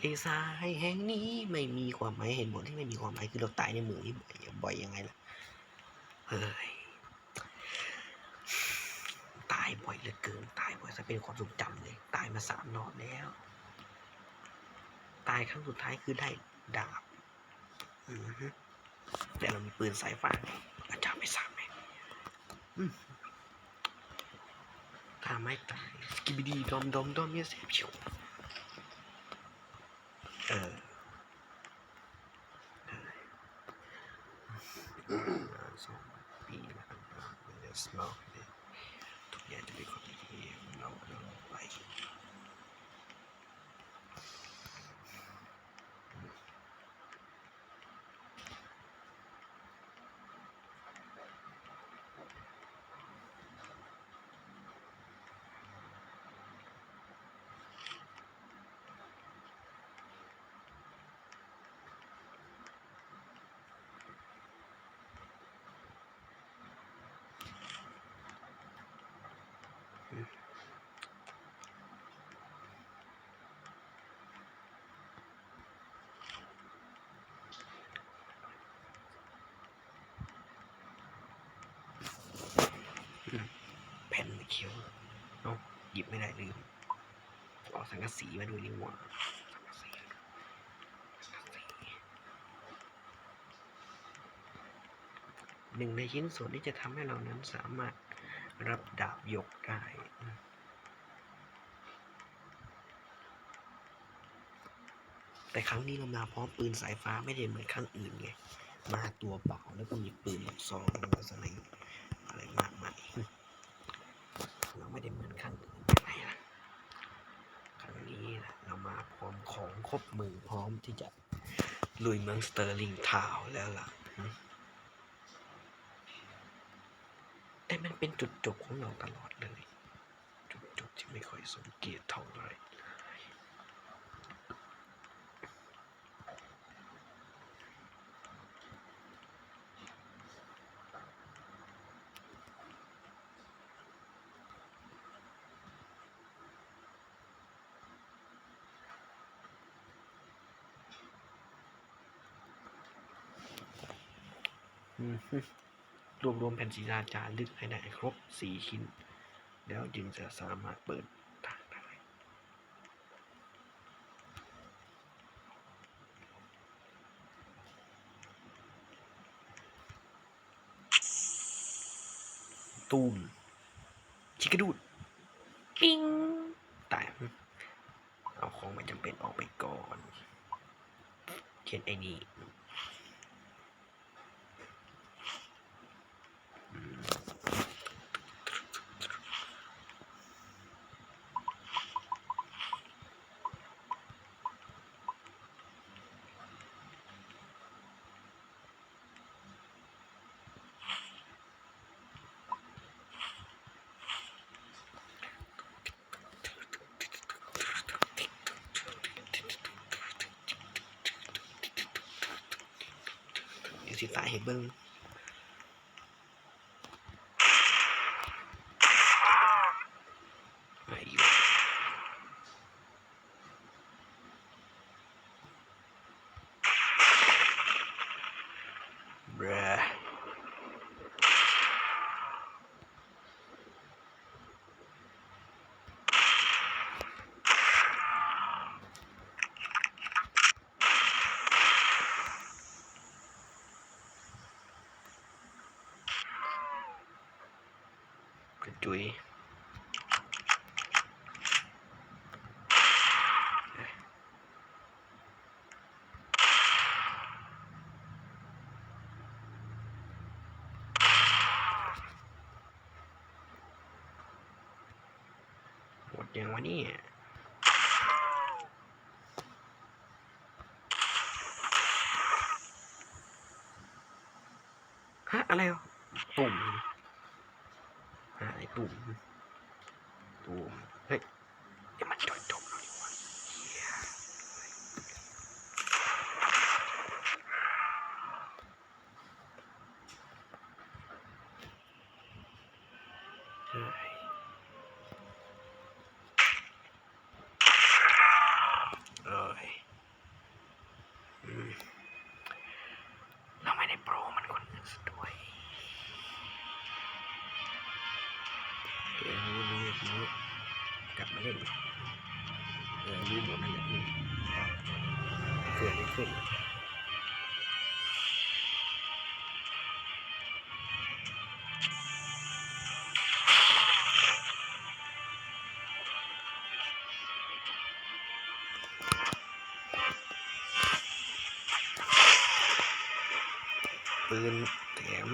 เลทรายแห่งนี้ไม่มีความหมายเห็นบทที่ไม่มีความหมายคือเราตายในมู่นี้บ่อยบ่อยยังไงล่ะเฮ้ยตายบ่อยเหลือเกินตายบ่อยซะเป็นความทรงจำเลย ตายมาสามรอบแล้ว ตายครั้งสุดท้ายคือได้ดาบแต่เรามีปืนสายฟ้าอาจารย์ไม่สามแม่อืมถ้าไม่ตายสกิบดีดอมดอมดอมเยสเซฟชิว เออเออสองปีแล้วกันมันจะสมองเลยทุกอย่างจะเป็นความที่เราเราไป แผ่นเขียวเนาะหยิบไม่ได้ลืมเอา สังกะสีมาด้วยนี่หว่าหนึ่งในชิ้นส่วนที่จะทำให้เรานั้นสามารถรับดาบยกได้แต่ครั้งนี้เรามาพร้อมปืนสายฟ้าไม่ได้เหมือนครั้งอื่นไง มาตัวเปล่าแล้วก็มีปืนลูกซองแล้วก็สไนป์อะไรมากมายเราไม่ได้เหมือนครั้งอื่นยังไงล่ะ ครั้งนี้นะ เรามาพร้อมของครบมือพร้อมที่จะลุยเมืองสเตอร์ลิงทาวแล้วล่ะ แต่มันเป็นจุดจบของเราตลอดเลย จุดจบที่ไม่ค่อยสมเกียรติเท่าไหร่ รวบรวมแผ่นศิลาจารึกให้ได้ครบสี่ชิ้น แล้วจึงจะสามารถเปิดทางได้ตูมชิกระดูดปิ้งแต่เอาของไม่จำเป็นออกไปก่อนเขียนไอ้นี่ เดี๋ยวสิตาให้เบิ้งไม่อยู่เบรกระ จุยหมดยังวะเนี่ยฮะอะไรวะตุ่ม เล่นเออรู้หมดนั่นแหละอืมเกิดอะไรขึ้นปืนแถม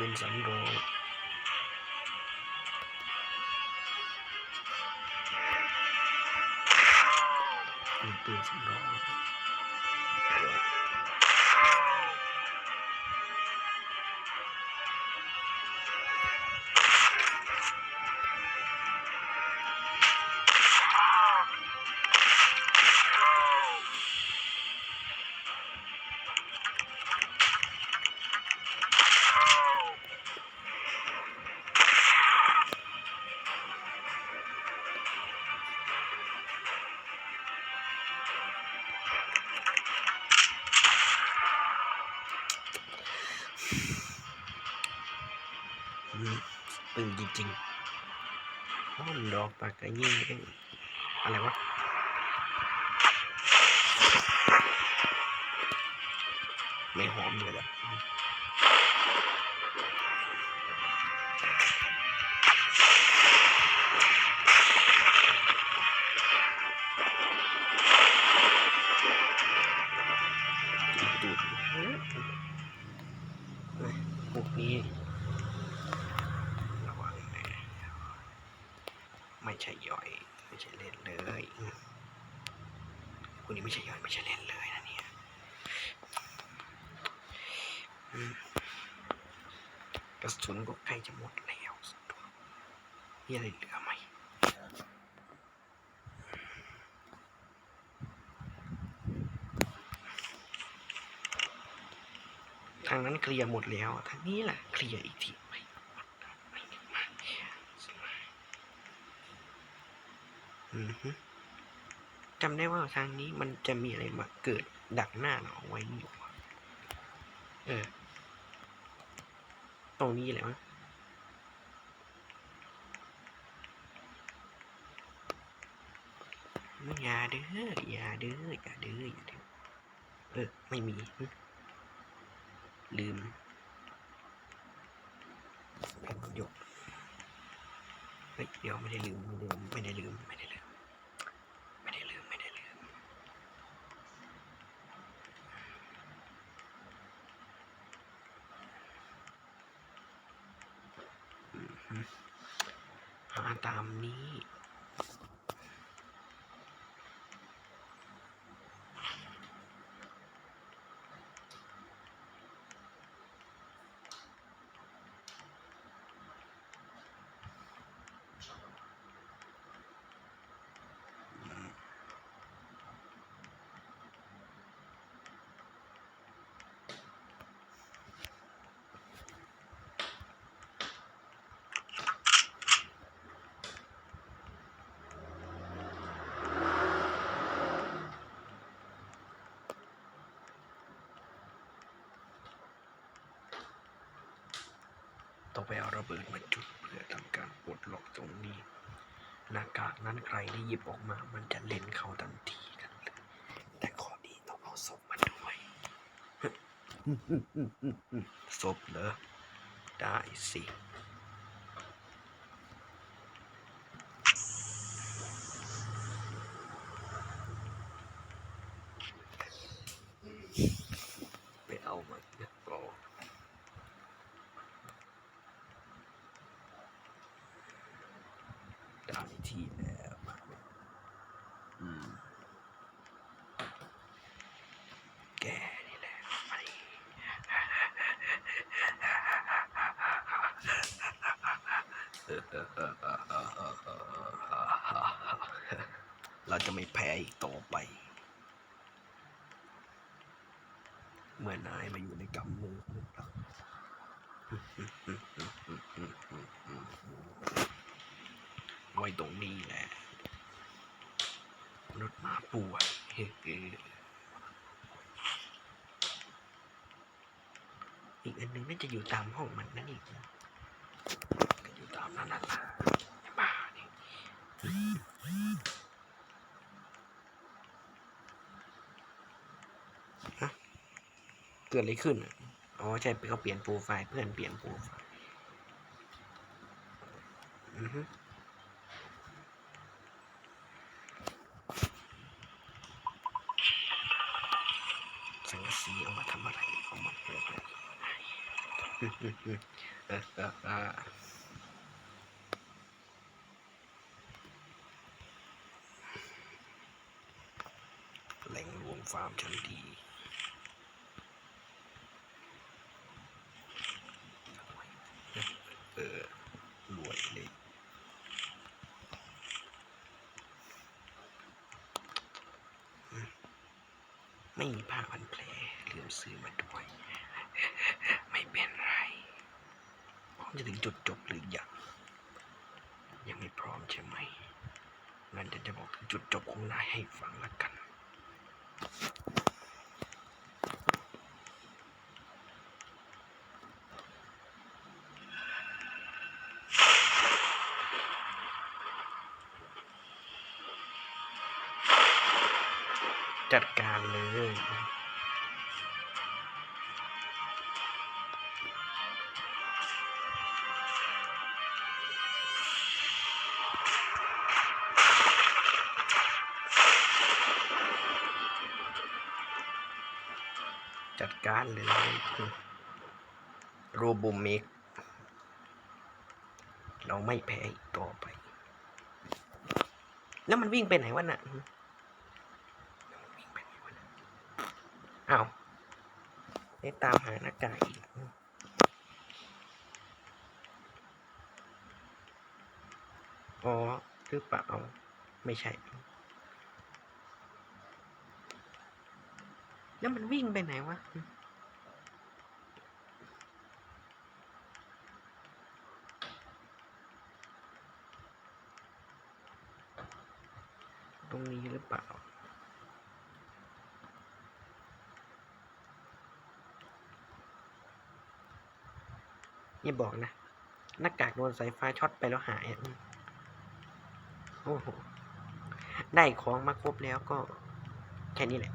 ปืน ปืนจริงๆห้อมดอกปากกระยิ่งองอะไรวะไม่หอมเลยอะ นก็ใกล้จะหมดแล้วสักตัวมีอะไรเหลือไหมทางนั้นเคลียร์หมดแล้ว ทางนี้แหละเคลียร์อีกทีไปจำได้ว่าทางนี้มันจะมีอะไรมาเกิดดักหน้าเราไว้อยู่ เออ ตรงนี้แหละมั้งอย่าเด้ออย่าเด้ออย่าเด้ออย่าเด้อเออ ไม่มี ลืมแผ่นหยกเฮ้ยเดี๋ยวไม่ได้ลืมไม่ได้ลืมไม่ได้ลืมไม่ได้ลืมอือฮึหาตามนี้ ต้องไปเอาระเบิดมาจุดเพื่อทำการปลดล็อกตรงนี้ หน้ากากนั้นใครได้หยิบออกมา มันจะเล่นเขาทันทีกันเลยแต่ข้อดีต้องเอาศพมาด้วยศพเหรอ ได้สิ ไปเอามาเรียบร้อย ได้ที่แล้วแกนี่แหละไปเราจะไม่แพ้อีกต่อไป เมื่อนายมาอยู่ในกำมือของเราไว้ตรงนี้แหละม นุษย์หมาป่วยเฮ้อีกอันหนึงน่าจะอยู่ตามห้องมันนั่นอีกนะก็อยู่ตามนั้นน่ะบ้านี่ฮะเกิดอะไรขึ้นอ๋อใช่เขาเปลี่ยนโปรไฟล์เพื่อนเปลี่ยนโปรไฟล์อือฮึสังกะสีเอามาทำอะไรเอามาเปิดเลยเออเออเออเออ แหล่งรวมฟาร์มชั้นดีเออรวยเลยอืมไม่มีผ้าพันแผลลืมซื้อมาด้วย ไม่เป็นไรพร้อม จะถึงจุดจบหรือยังยังไม่พร้อมใช่ไหมงั้นจะจะบอกถึงจุดจบของนายให้ฟังละกัน การเลยโรโบเมกเราไม่แพ้อีกต่อไป แล้วมันวิ่งไปไหนวะน่ะวิ่งไปไหนวะน่ะอ้าวได้ตามหาหน้ากากอีกอ๋อหรือเปล่าไม่ใช่ แล้วมันวิ่งไปไหนวะตรงนี้หรือเปล่า อย่าบอกนะ หน้ากากโดนสายฟ้าช็อตไปแล้วหาย โอ้โห ได้ของมาครบแล้วก็แค่นี้แหละ